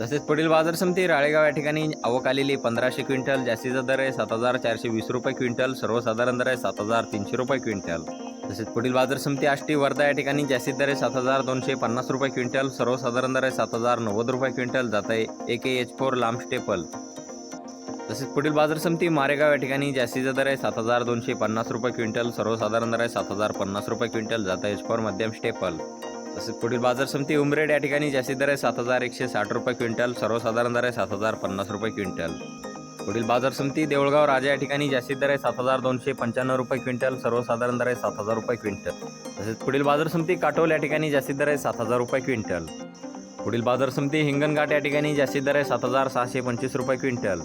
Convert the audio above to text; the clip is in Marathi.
तसेच पुढील बाजार समिती राळेगाव या ठिकाणी आवक आलेली पंधराशे क्विंटल जास्तीचा दर आहे सात हजार चारशे वीस रुपये क्विंटल सर्वसाधारण दर आहे सात हजार तीनशे रुपये क्विंटल. तसेच पुढील बाजार समिती आष्टी वर्धा या ठिकाणी जास्तीत दर आहे सात हजार दोनशे पन्नास रुपये क्विंटल सर्वसाधारण दर आहे सात हजार नव्वद रुपये क्विंटल जात आहे ए के एच फोर लांब स्टेपल. तसेच पुढील बाजार समिती मारेगाव या ठिकाणी जास्तीचा दर आहे सात हजार दोनशे पन्नास रुपये क्विंटल सर्वसाधारण दर आहे सात हजार पन्नास रुपये क्विंटल जाता एच फॉर मध्यम स्टेपल. तसेच पुढील बाजार समिती उमरेड या ठिकाणी जास्तीत दर आहे सात हजार एकशे साठ रुपये क्विंटल सर्वसाधारण दर आहे सात हजार पन्नास रुपये क्विंटल. पुढील बाजार समिती देऊळगाव राजा या ठिकाणी जास्तीत दर आहे सात हजार दोनशे पंच्याण्णव रुपये क्विंटल सर्वसाधारण दर आहे सात हजार रुपये क्विंटल. तसेच पुढील बाजार समिती काटोल या ठिकाणी जास्तीत दर आहे सात हजार रुपये क्विंटल. पुढील बाजार समिती हिंगणघाट या ठिकाणी जास्तीत दर आहे सात हजार सहाशे पंचवीस रुपये क्विंटल.